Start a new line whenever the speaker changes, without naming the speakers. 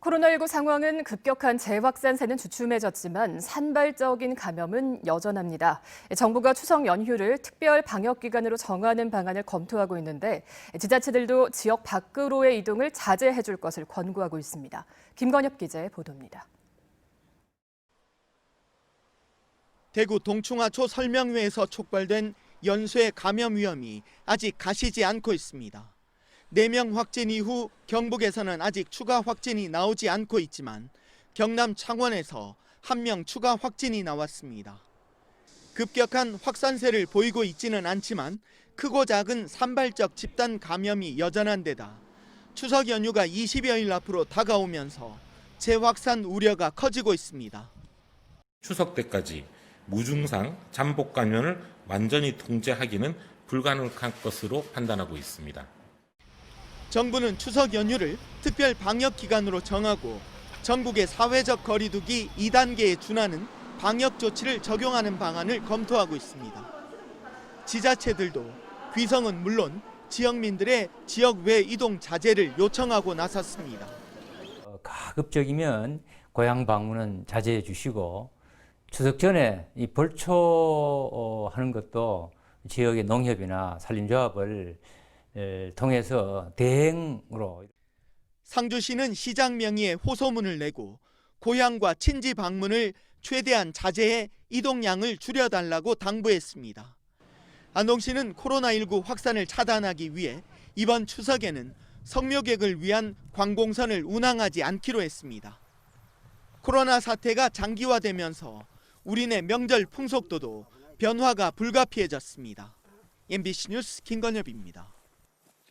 코로나19 상황은 급격한 재확산세는 주춤해졌지만 산발적인 감염은 여전합니다. 정부가 추석 연휴를 특별 방역 기간으로 정하는 방안을 검토하고 있는데 지자체들도 지역 밖으로의 이동을 자제해 줄 것을 권고하고 있습니다. 김건엽 기자의 보도입니다.
대구 동충하초 설명회에서 촉발된 연쇄 감염 위험이 아직 가시지 않고 있습니다. 4명 확진 이후 경북에서는 아직 추가 확진이 나오지 않고 있지만 경남 창원에서 1명 추가 확진이 나왔습니다. 급격한 확산세를 보이고 있지는 않지만 크고 작은 산발적 집단 감염이 여전한 데다 추석 연휴가 20여일 앞으로 다가오면서 재확산 우려가 커지고 있습니다.
추석 때까지 무증상 잠복 감염을 완전히 통제하기는 불가능할 것으로 판단하고 있습니다.
정부는 추석 연휴를 특별 방역 기간으로 정하고 전국의 사회적 거리두기 2단계에 준하는 방역 조치를 적용하는 방안을 검토하고 있습니다. 지자체들도 귀성은 물론 지역민들의 지역 외 이동 자제를 요청하고 나섰습니다.
어, 가급적이면 고향 방문은 자제해 주시고 추석 전에 이 벌초하는 것도 지역의 농협이나 산림조합을 에, 통해서 대행으로
상주시는 시장 명의의 호소문을 내고 고향과 친지 방문을 최대한 자제해 이동량을 줄여달라고 당부했습니다. 안동 시는 코로나19 확산을 차단하기 위해 이번 추석에는 성묘객을 위한 관공선을 운항하지 않기로 했습니다. 코로나 사태가 장기화되면서 우리네 명절 풍속도도 변화가 불가피해졌습니다. MBC 뉴스 김건엽입니다.